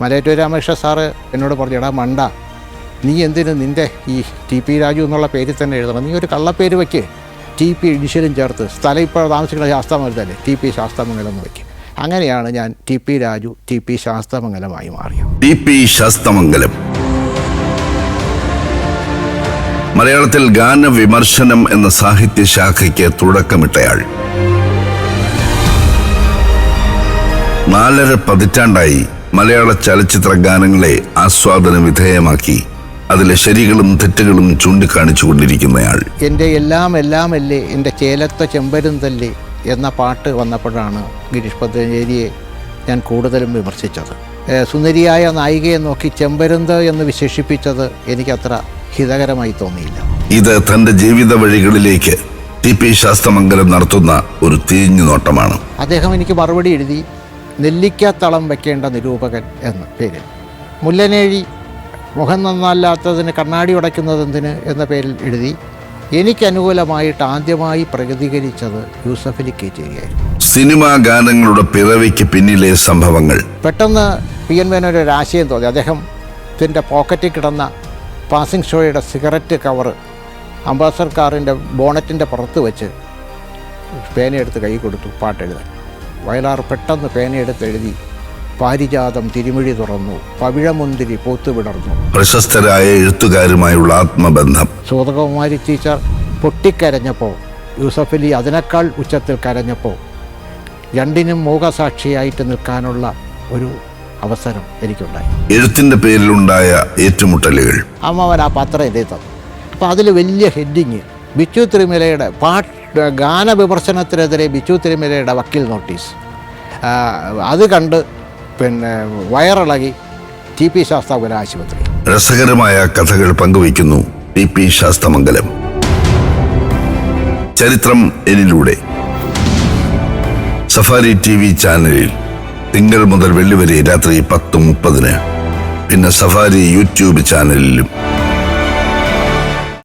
മലയറ്റൂർ Ramakrishna sir എന്നോട് പറഞ്ഞു എടാ മണ്ട. നീ എന്തിന് നിന്റെ ഈ ടി പി രാജു എന്നുള്ള പേരിൽ തന്നെ എഴുതണം? നീ ഒരു കള്ളപ്പേര് വയ്ക്ക് ടി പി ഇനിഷ്യലും ചേർത്ത് സ്ഥലം ഇപ്പോൾ താമസിക്കുന്ന ശാസ്താമംഗലത്തല്ലേ? ടി പി ശാസ്താമംഗലം എന്ന് വയ്ക്കും അങ്ങനെയാണ് ഞാൻ T P Raju T P ശാസ്താമംഗലമായി മാറിയത്. T P Sasthamangalam. മലയാളത്തിൽ ഗാന വിമർശനം എന്ന സാഹിത്യ ശാഖയ്ക്ക് തുടക്കമിട്ടയാൾ. നാലര പതിറ്റാണ്ടായി മലയാള ചലച്ചിത്ര ഗാനങ്ങളെ ആസ്വാദന വിധേയമാക്കി. അതിലെ ശരികളും തെറ്റുകളും ചൂണ്ടിക്കാണിച്ചു കൊണ്ടിരിക്കുന്നയാൾ എന്റെ എല്ലാം എല്ലാം അല്ലേ എന്റെ ചേലത്ത ചെമ്പരും തല്ലേ എന്ന പാട്ട് വന്നപ്പോഴാണ് ഗിരീഷ് പദ്ധതിയെ ഞാൻ കൂടുതലും വിമർശിച്ചത്. സുന്ദരിയായ നായികയെ നോക്കി ചെമ്പരുന്ത് എന്ന് വിശേഷിപ്പിച്ചത് എനിക്കത്ര ഹിതകരമായി തോന്നിയില്ല. ഇത് തന്റെ ജീവിത വഴികളിലേക്ക് ടി പി ശാസ്തമംഗലം നടത്തുന്ന ഒരു തിരിഞ്ഞു നോട്ടമാണ് അദ്ദേഹം എനിക്ക് മറുപടി എഴുതി നെല്ലിക്കത്തളം വെക്കേണ്ട നിരൂപകൻ എന്ന പേരിൽ. മുല്ലനേഴി മുഖം നന്നല്ലാത്തതിന് കണ്ണാടി ഉടയ്ക്കുന്നതെന്തിന് എന്ന പേരിൽ എഴുതി എനിക്ക് അനുകൂലമായിട്ട് ആദ്യമായി പ്രതികരിച്ചത് യൂസഫലി കേച്ചേരിയായിരുന്നു സിനിമാ ഗാനങ്ങളുടെ പിറവിക്ക് പിന്നിലെ സംഭവങ്ങൾ. പെട്ടെന്ന് പി എൻ മേനോന് ഒരു ആശയം തോന്നി. അദ്ദേഹം ഇതിന്റെ പോക്കറ്റിൽ കിടന്ന പാസിംഗ് ഷോയുടെ സിഗരറ്റ് കവറ് അംബാസഡർ കാറിന്റെ ബോണറ്റിന്റെ പുറത്ത് വെച്ച് പേനയെടുത്ത് കൈ കൊടുത്തു പാട്ടെഴുതാൻ. വയലാർ പെട്ടെന്ന് പേനയെടുത്ത് എഴുതി പാരിജാതം തിരുമിഴി തുറന്നു പവിഴമുന്തിരി പോത്തുവിടർന്നു പ്രശസ്തരായ എഴുത്തുകാരുമായുള്ള ആത്മബന്ധം. സൂതകുമാരി ടീച്ചർ പൊട്ടിക്കരഞ്ഞപ്പോൾ യൂസഫ് അലി അതിനേക്കാൾ ഉച്ചത്തിൽ കരഞ്ഞപ്പോൾ രണ്ടിനും മൂകസാക്ഷിയായിട്ട് നിൽക്കാനുള്ള ഒരു അവസരം എനിക്കുണ്ടായി. എഴുത്തിന്റെ പേരിലുണ്ടായ ഏറ്റുമുട്ടലുകൾ. അമ്മവൻ ആ പത്രം എഴുതി തന്നു. അപ്പോൾ അതിൽ വലിയ ഹെഡിങ്. ബിച്ചു തിരുമലയുടെ പാട്ട് ഗാനവിമർശനത്തിനെതിരെ ബിച്ചു തിരുമലയുടെ വക്കീൽ നോട്ടീസ്. അത് കണ്ട് പിന്നെ വയറിളകി ടി പി ശാസ്താപുര ആശുപത്രി. രസകരമായ കഥകൾ പങ്കുവയ്ക്കുന്നു ടി പി ശാസ്തമംഗലം. ചരിത്രം എന്നിലൂടെ. സഫാരി ടി വി ചാനലിൽ തിങ്കൾ മുതൽ വെള്ളി വരെ രാത്രി പത്ത് മുപ്പതിന്. പിന്നെ സഫാരി യൂട്യൂബ് ചാനലിലും.